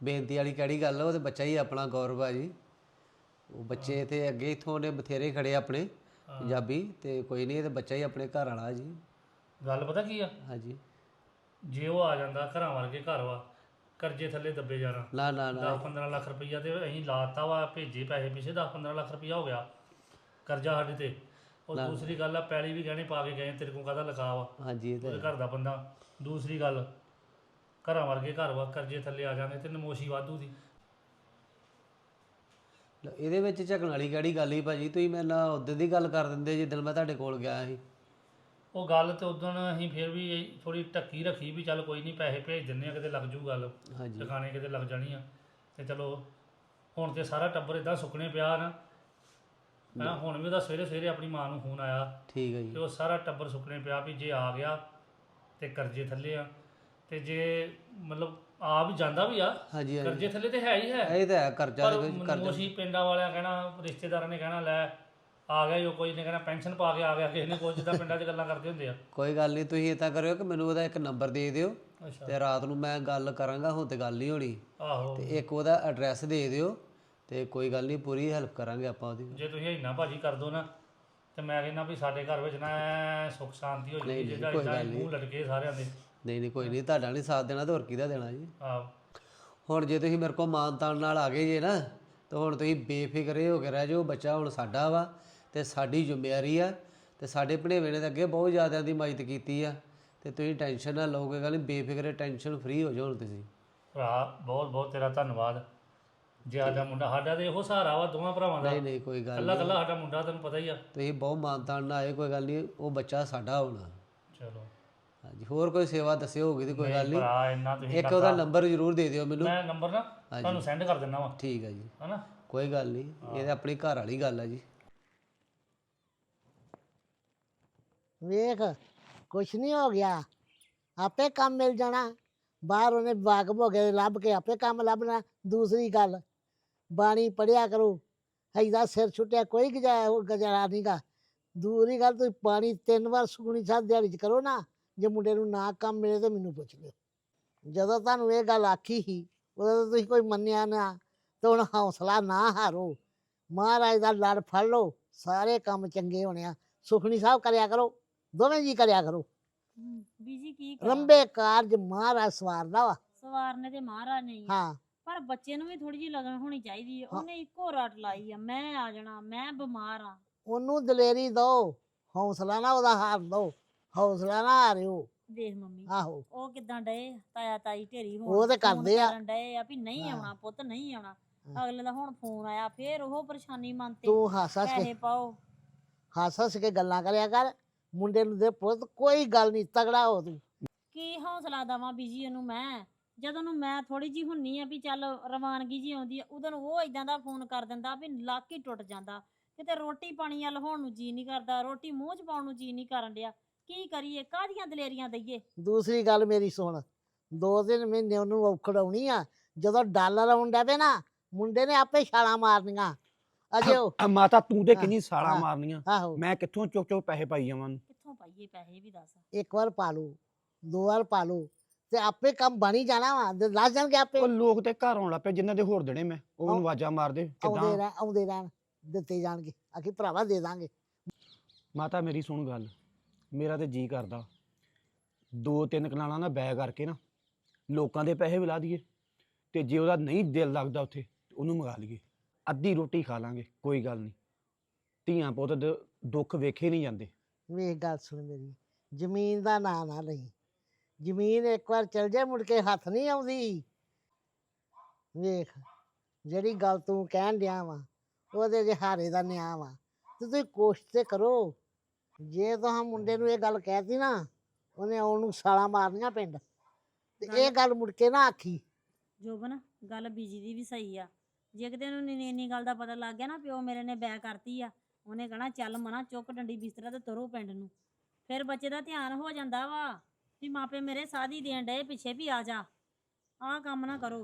ਬੇਨਤੀ ਵਾਲੀ ਕਿਹੜੀ ਗੱਲ ਆ, ਉਹ ਤੇ ਬੱਚਾ ਹੀ ਆਪਣਾ ਗੌਰਵ ਆ ਜੀ। ਉਹ ਬੱਚੇ ਤੇ ਅੱਗੇ ਇਥੋਂ ਨੇ ਬਥੇਰੇ ਖੜੇ ਆਪਣੇ ਪੰਜਾਬੀ ਤੇ ਕੋਈ ਨਹੀਂ ਇਹ ਤੇ ਬੱਚਾ ਹੀ ਆਪਣੇ ਘਰ ਵਾਲਾ ਜੀ। ਗੱਲ ਪਤਾ ਕੀ ਆ? ਹਾਂਜੀ। ਜੇ ਉਹ ਆ ਜਾਂਦਾ ਘਰਾਂ ਵਰਗੇ ਘਰ ਵਾ ਕਰਜ਼ੇ ਥੱਲੇ ਦੱਬੇ ਜਾਣਾ। ਨਾ ਨਾ ਨਾ। 10-15 ਲੱਖ ਰੁਪਈਆ ਤੇ ਅਸੀਂ ਲਾਤਾ ਵਾ ਭੇਜੇ ਪੈਸੇ ਪਿੱਛੇ 10-15 ਲੱਖ ਰੁਪਈਆ ਹੋ ਗਿਆ ਕਰਜ਼ਾ ਸਾਡੇ ਤੇ। ਉਹ ਦੂਸਰੀ ਗੱਲ ਆ ਪੈਲੀ ਵੀ ਗਹਿਣੇ ਪਾ ਕੇ ਗਏ ਤੇਰੇ ਕੋਲ ਕਾਹਦਾ ਲਗਾ ਵਾ ਹਾਂਜੀ ਇਹ ਤਾਂ ਉਹਦੇ ਹੈ। ਘਰ ਦਾ ਬੰਦਾ। ਦੂਸਰੀ ਗੱਲ ਘਰਾਂ ਵਰਗੇ ਘਰ ਵਾ ਕਰਜ਼ੇ ਥੱਲੇ ਆ ਜਾਣੇ ਤੇ ਨਮੋਸ਼ੀ ਵਾਧੂ ਦੀ। ਇਹਦੇ ਵਿੱਚ ਝਗਣ ਵਾਲੀ ਕਿਹੜੀ ਗੱਲ ਹੀ ਭਾਜੀ? ਤੁਸੀਂ ਮੇਰੇ ਨਾਲ ਉਦੋਂ ਦੀ ਗੱਲ ਕਰ ਦਿੰਦੇ ਜਿੱਦਣ ਮੈਂ ਤੁਹਾਡੇ ਕੋਲ ਗਿਆ ਸੀ। ਉਹ ਗੱਲ ਤੇ ਉਦੋਂ ਅਸੀਂ ਫਿਰ ਵੀ ਥੋੜੀ ਟੱਕੀ ਰੱਖੀ ਵੀ ਚੱਲ ਕੋਈ ਨਹੀਂ ਪੈਸੇ ਭੇਜ ਦਿੰਨੇ ਆ ਕਿਤੇ ਲੱਗ ਜੂ ਗੱਲ। ਹਾਂਜੀ। ਟਿਕਾਣੇ ਕਿਤੇ ਲੱਗ ਜਾਣੀ ਆ। ਤੇ ਚਲੋ ਹੁਣ ਤੇ ਸਾਰਾ ਟੱਬਰ ਇਦਾਂ ਸੁੱਕਣੇ ਪਿਆ ਨਾ। ਹੈਂ, ਹੁਣ ਵੀ ਉਹਦਾ ਸਵੇਰੇ ਸਵੇਰੇ ਆਪਣੀ ਮਾਂ ਨੂੰ ਫੋਨ ਆਇਆ ਠੀਕ ਹੈ ਜੀ। ਤੇ ਉਹ ਸਾਰਾ ਟੱਬਰ ਸੁੱਕਣੇ ਪਿਆ ਵੀ ਜੇ ਆ ਗਿਆ ਤੇ ਕਰਜ਼ੇ ਥੱਲੇ ਆ। ਤੇ ਜੇ ਮਤਲਬ ਆ ਵੀ ਜਾਂਦਾ ਵੀ ਆ ਹਾਂਜੀ ਹਾਂਜੀ। ਕਰਜ਼ੇ ਥੱਲੇ ਤੇ ਹੈ ਹੀ ਹੈ। ਇਹ ਤਾਂ ਹੈ ਕਰਜ਼ਾ ਪਰ ਦੇ ਵਿੱਚ ਕਰਜ਼ਾ। ਮੋਸੀ ਪਿੰਡਾਂ ਵਾਲਿਆਂ ਕਹਿਣਾ ਰਿਸ਼ਤੇਦਾਰਾਂ ਨੇ ਕਹਿਣਾ ਲੈ ਆ ਗਿਆ ਜੋ ਕੋਈ ਨੇ ਕਹਿਣਾ ਪੈਨਸ਼ਨ ਪਾ ਕੇ ਆ ਗਿਆ ਕਿਸੇ ਨੇ ਕੋਈ ਜਿੱਦਾਂ ਪਿੰਡਾਂ 'ਚ ਗੱਲਾਂ ਕਰਦੇ ਹੁੰਦੇ ਆ। ਕੋਈ ਗੱਲ ਨਹੀਂ ਤੁਸੀਂ ਇਦਾਂ ਕਰਿਓ ਕਿ ਮੈਨੂੰ ਉਹਦਾ ਇੱਕ ਨੰਬਰ ਦੇ ਦਿਓ ਅੱਛਾ। ਤੇ ਰਾਤ ਨੂੰ ਮੈਂ ਗੱਲ ਕਰਾਂਗਾ ਹੁਣ ਤੇ ਗੱਲ ਨਹੀਂ ਹੋਣੀ। ਆਹੋ। ਤੇ ਇੱਕ ਉਹਦਾ ਐਡਰੈਸ ਦੇ ਦਿਓ ਤੇ ਕੋਈ ਗੱਲ ਨਹੀਂ ਪੂਰੀ ਹੈਲਪ ਕਰਾਂਗੇ ਆਪਾਂ ਉਹਦੀ। ਜੇ ਤੁਸੀਂ ਇੰਨਾ ਭਾਜੀ ਕਰ ਦੋ ਨਾ ਤੇ ਮੈਂ ਕਹਿੰਦਾ ਵੀ ਸਾਡੇ ਘਰ ਵਿੱਚ ਨਾ ਐਂ ਸੁੱਖ ਸ਼ਾਂਤੀ ਹੋ ਜਾਏਗੀ ਜਿਹਦਾ ਇਦਾਂ ਮੂੰਹ ਲਟਕੇ ਸਾਰਿਆਂ ਦੇ। ਨਹੀਂ ਨਹੀਂ ਕੋਈ ਨਹੀਂ ਤੁਹਾਡਾ ਨਹੀਂ ਸਾਥ ਦੇਣਾ ਤੇ ਹੋਰ ਕਿਹਦਾ ਦੇਣਾ ਜੀ? ਆਹ। ਹੁਣ ਜੇ ਤੁਸੀਂ ਮੇਰੇ ਕੋਲ ਮਾਨਤਾਨ ਨਾਲ ਆ ਗਏ ਜੇ ਨਾ ਤਾਂ ਹੁਣ ਤੁਸੀਂ ਬੇਫਿਕਰੇ ਹੋ ਕੇ ਰਹਿ ਜਾਓ ਬੱਚਾ ਹੁਣ ਸਾਡਾ ਵਾ ਤੇ ਸਾਡੀ ਜ਼ਿੰਮੇਵਾਰੀ ਆ ਤੇ ਸਾਡੇ ਭਣੇਵੇਂ ਨੇ ਤਾਂ ਅੱਗੇ ਬਹੁਤ ਜ਼ਿਆਦਾ ਦੀ ਮਦਦ ਕੀਤੀ ਆ ਤੇ ਤੁਸੀਂ ਟੈਨਸ਼ਨ ਨਾ ਲਓਗੇ ਗੱਲ ਨਹੀਂ ਬੇਫਿਕਰੇ ਟੈਨਸ਼ਨ ਫ੍ਰੀ ਹੋ ਜਾਓ ਹੁਣ ਤੁਸੀਂ। ਭਰਾ ਬਹੁਤ ਬਹੁਤ ਤੇਰਾ ਧੰਨਵਾਦ। ਜੇ ਸਾਡਾ ਮੁੰਡਾ ਸਾਡਾ ਤੇ ਇਹੋ ਸਹਾਰਾ ਵਾ ਦੋਵਾਂ ਭਰਾਵਾਂ ਦਾ। ਨਹੀਂ ਨਹੀਂ ਕੋਈ ਗੱਲ ਕੱਲਾ ਕੱਲਾ ਸਾਡਾ ਮੁੰਡਾ ਤੈਨੂੰ ਪਤਾ ਹੀ ਆ। ਤੁਸੀਂ ਬਹੁਤ ਮਾਨਤਾਨ ਨਾਲ ਆਏ ਕੋਈ ਗੱਲ ਨਹੀਂ ਉਹ ਬੱਚਾ ਸਾਡਾ ਹੋਣਾ। ਚਲੋ। ਹਾਂਜੀ ਹੋਰ ਕੋਈ ਸੇਵਾ ਦੱਸਿਓ ਹੋਗੀ ਤੇ ਕੋਈ ਗੱਲ ਨਹੀਂ। ਭਰਾ ਇੰਨਾ ਤੁਸੀਂ ਇੱਕ ਉਹਦਾ ਨੰਬਰ ਜ਼ਰੂਰ ਦੇ ਦਿਓ ਮੈਨੂੰ। ਮੈਂ ਨੰਬਰ ਨਾ ਤੁਹਾਨੂੰ ਸੈਂਡ ਕਰ ਦਿੰਦਾ ਵਾ। ਠੀਕ ਹੈ ਜੀ। ਹਨਾ? ਕੋਈ ਗੱਲ ਨਹੀਂ ਇਹ ਤਾਂ ਆਪਣੀ ਘਰ ਵਾਲੀ ਗੱਲ ਹੈ ਜੀ। ਵੇਖ ਕੁਛ ਨਹੀਂ ਹੋ ਗਿਆ। ਆਪੇ ਕੰਮ ਮਿਲ ਜਾਣਾ। ਬਾਹਰ ਉਹਨੇ ਬਾਗ ਭੋਗੇ ਲੱਭ ਕੇ ਆਪੇ ਕੰਮ ਲੱਭਣਾ। ਦੂਸਰੀ ਗੱਲ ਬਾਣੀ ਪੜਿਆ ਕਰੋ। ਐਦਾ ਸਿਰ ਛੁੱਟਿਆ ਕੋਈ ਗਜਾ ਗਜਾਰਾ ਨਹੀਂਗਾ ਦੂਰੀ ਗੱਲ ਤੁਸੀਂ ਪਾਣੀ ਤਿੰਨ ਵਾਰ ਸੁਖਣੀ ਸਾਹਿਬ ਦਿਹਾੜੀ ਚ ਕਰੋ ਨਾ ਜੇ ਮੁੰਡੇ ਨੂੰ ਨਾ ਕੰਮ ਮਿਲੇ ਤੇ ਮੈਨੂੰ ਪੁੱਛ ਲਿਓ। ਜਦੋਂ ਤੁਹਾਨੂੰ ਇਹ ਗੱਲ ਆਖੀ ਸੀ ਉਦੋਂ ਤਾਂ ਤੁਸੀਂ ਕੋਈ ਮੰਨਿਆ ਨਾ ਤੇ ਹੁਣ ਹੌਸਲਾ ਨਾ ਹਾਰੋ। ਮਹਾਰਾਜ ਦਾ ਲੜ ਫੜ ਲਓ ਸਾਰੇ ਕੰਮ ਚੰਗੇ ਹੋਣੇ ਆ। ਸੁਖਣੀ ਸਾਹਿਬ ਕਰਿਆ ਕਰੋ ਦੋਵੇਂ ਜੀ ਕਰਿਆ ਕਰੋ। ਬੀਜੀ ਕੀ ਕਰਾਂ? ਰੰਬੇ ਕਾਰਜ ਮਹਾਰਾਜ ਸਵਾਰਦਾ ਵਾ। ਸਵਾਰਨੇ ਤੇ ਮਹਾਰਾਜ ਨੇ ਹੀ ਆ। ਹਾਂ। ਪਰ ਬੱਚੇ ਨੂੰ ਵੀ ਥੋੜੀ ਜਿਹੀ ਲਗਨ ਹੋਣੀ ਚਾਹੀਦੀ ਹੈ। ਉਹਨੇ ਇੱਕੋ ਰੱਟ ਲਾਈ ਆ ਮੈਂ ਆ ਜਾਣਾ ਮੈਂ ਬਿਮਾਰ ਆ। ਉਹਨੂੰ ਦਲੇਰੀ ਦਿਓ ਹੌਸਲਾ ਨਾ ਉਹਦਾ ਹਾਰ ਦਿਓ ਹੌਸਲਾ ਨਾ ਹਾਰਿਓ ਦੇਖ ਮੰਮੀ ਆਹੋ। ਉਹ ਕਿਦਾਂ ਡਏ ਤਾਇਆ ਤਾਈ ਢੇਰੀ ਹੋਣ ਉਹ ਤੇ ਫੋਨ ਕਰਦੇ ਆ। ਕਰਨ ਡਏ ਆ ਵੀ ਨਹੀਂ ਹਾਂ। ਆਉਣਾ ਪੁੱਤ ਨਹੀਂ ਆਉਣਾ। ਹਾਂ। ਅਗਲੇ ਦਾ ਹੁਣ ਫੋਨ ਆਇਆ ਫੇਰ ਉਹ ਪਰੇਸ਼ਾਨੀ ਮਨ ਤੇ ਤੂੰ ਹੱਸ ਹੱਸ ਪੈਸੇ ਕੇ ਪਾਓ। ਹੱਸ ਹੱਸ ਕੇ ਗੱਲਾਂ ਕਰਿਆ ਕਰ ਮੁੰਡੇ ਨੂੰ ਦੇ ਪੁੱਤ ਕੋਈ ਗੱਲ ਨਹੀਂ ਤਗੜਾ ਹੋ ਤੂੰ। ਕੀ ਹੌਸਲਾ ਦਵਾਂ ਬੀਜੀ ਉਹਨੂੰ ਮੈਂ? ਜਦੋਂ ਨੂੰ ਮੈਂ ਥੋੜੀ ਜੀ ਹੁੰਨੀ ਆ ਵੀ ਚੱਲ ਰਵਾਨਗੀ ਜੀ ਆਉਂਦੀ ਆ ਉਦੋਂ ਨੂੰ ਉਹ ਇਦਾਂ ਦਾ ਫੋਨ ਕਰ ਦਿੰਦਾ ਵੀ ਲੱਕ ਹੀ ਟੁੱਟ ਜਾਂਦਾ। ਕਿਤੇ ਰੋਟੀ ਪਾਣੀ ਵੱਲ ਹੋਣ ਨੂੰ ਜੀ ਨਹੀਂ ਕਰਦਾ ਰੋਟੀ ਮੂੰਹ 'ਚ ਪਾਉਣ ਨੂੰ ਜੀ ਨਹੀਂ ਕਰਨ ਡਿਆ। ਕੀ ਕਰੀਏ ਕਾਹਦੀਆਂ ਦਲੇਰੀਆਂ ਦਈਏ? ਦੂਸਰੀ ਗੱਲ ਮੇਰੀ ਸੁਣ ਦੋ ਤਿੰਨ ਮਹੀਨੇ ਉਹਨੂੰ ਔਖੜਾਉਣੀ ਆ ਜਦੋਂ ਡਾਲਰ ਆਉਣ ਡੈ ਪਏ ਨਾ ਮੁੰਡੇ ਨੇ ਆਪੇ ਛਾਲਾਂ ਮਾਰਨੀਆਂ। ਅਜੇ ਉਹ ਆ ਮਾਤਾ ਤੂੰ ਤੇ ਕਿੰਨੀ ਸਾਲਾਂ ਹਾਂ। ਮਾਰਨੀਆਂ। ਆਹੋ। ਮੈਂ ਕਿੱਥੋਂ ਚੁੱਕ ਚੁੱਕ ਪੈਸੇ ਪਾਈ ਜਾਵਾਂ? ਕਿੱਥੋਂ ਪਾਈਏ ਪੈਸੇ ਵੀ ਦੱਸ। ਇੱਕ ਵਾਰ ਪਾ ਲਓ ਦੋ ਵਾਰ ਪਾ ਲਓ। ਤੇ ਆਪੇ ਕੰਮ ਬਣੀ ਜਾਣਾ ਵਾ ਤੇ ਲੱਗ ਜਾਣਗੇ ਆਪੇ। ਉਹ ਲੋਕ ਤੇ ਘਰ ਆਉਣ ਲੱਗ ਪਏ ਜਿਨ੍ਹਾਂ ਦੇ ਹੋਰ ਦੇਣੇ ਮੈਂ ਉਹ ਉਹਨੂੰ ਆਵਾਜ਼ਾਂ ਮਾਰਦੇ ਆਉਂਦੇ ਕਿਦਾਂ ਰਹਿ ਆਉਂਦੇ ਰਹਿਣ ਦਿੱਤੇ ਜਾਣਗੇ ਆਖੀ ਭਰਾਵਾ ਦੇ ਦਾਂਗੇ। ਮਾਤਾ ਮੇਰੀ ਸੁਣ ਗੱਲ ਮੇਰਾ ਤੇ ਜੀ ਕਰਦਾ। ਦੋ ਤਿੰਨ ਕਨਾਲਾਂ ਦਾ ਬੈ ਕਰਕੇ ਨਾ ਲੋਕਾਂ ਦੇ ਪੈਸੇ ਵੀ ਲਾ ਦਈਏ ਤੇ ਜੇ ਉਹਦਾ ਨਹੀਂ ਦਿਲ ਲੱਗਦਾ ਉੱਥੇ ਤੇ ਉਹਨੂੰ ਮੰਗਾ ਲਈਏ। ਅੱਧੀ ਰੋਟੀ ਖਾ ਲਾਂਗੇ ਕੋਈ ਗੱਲ ਨਹੀਂ। ਧੀਆਂ ਪੁੱਤ ਦੇ ਦੁੱਖ ਵੇਖੇ ਨਹੀਂ ਜਾਂਦੇ। ਵੇਖ ਗੱਲ ਸੁਣ ਮੇਰੀ ਜ਼ਮੀਨ ਦਾ ਨਾਂ ਨਾ ਲਈ। ਜ਼ਮੀਨ ਇੱਕ ਵਾਰ ਚਲ ਜਾਏ ਮੁੜ ਕੇ ਹੱਥ ਨਹੀਂ ਆਉਂਦੀ। ਵੇਖ ਜਿਹੜੀ ਗੱਲ ਤੂੰ ਕਹਿਣ ਡਿਆ ਵਾ ਉਹਦੇ ਜੇ ਹਾਰੇ ਦਾ ਨਿਆਂ ਵਾ ਤੇ ਤੁਸੀਂ ਕੋਸ਼ਿਸ਼ ਤੇ ਕਰੋ। ਜੇ ਤੁਹਾਂ ਮੁੰਡੇ ਨੂੰ ਇਹ ਗੱਲ ਕਹਿਤੀ ਨਾ ਉਹਨੇ ਆਉਣ ਨੂੰ ਸਾਲਾ ਮਾਰਨੀਆਂ ਪਿੰਡ। ਤੇ ਇਹ ਗੱਲ ਮੁੜ ਕੇ ਨਾ ਆਖੀ। ਜੋਬਨ ਗੱਲ ਬੀਜੀ ਦੀ ਵੀ ਸਹੀ ਆ। ਜੇ ਕਿਤੇ ਉਹਨੂੰ ਇੰਨੀ ਇੰਨੀ ਗੱਲ ਦਾ ਪਤਾ ਲੱਗ ਗਿਆ ਨਾ ਪਿਓ ਮੇਰੇ ਨੇ ਬੈ ਕਰਤੀ ਆ। ਉਹਨੇ ਕਹਣਾ ਚੱਲ ਮਨਾ ਚੁੱਕ ਡੰਡੀ ਬਿਸਤਰਾ ਤੇ ਤੁਰੋ ਪਿੰਡ ਨੂੰ। ਫਿਰ ਬੱਚੇ ਦਾ ਧਿਆਨ ਹੋ ਜਾਂਦਾ ਵਾ। ਵੀ ਮਾਪੇ ਮੇਰੇ ਸਾਦੀ ਦੇਣ ਡਏ ਪਿੱਛੇ ਵੀ ਆ ਜਾ। ਆਹ ਕੰਮ ਨਾ ਕਰੋ।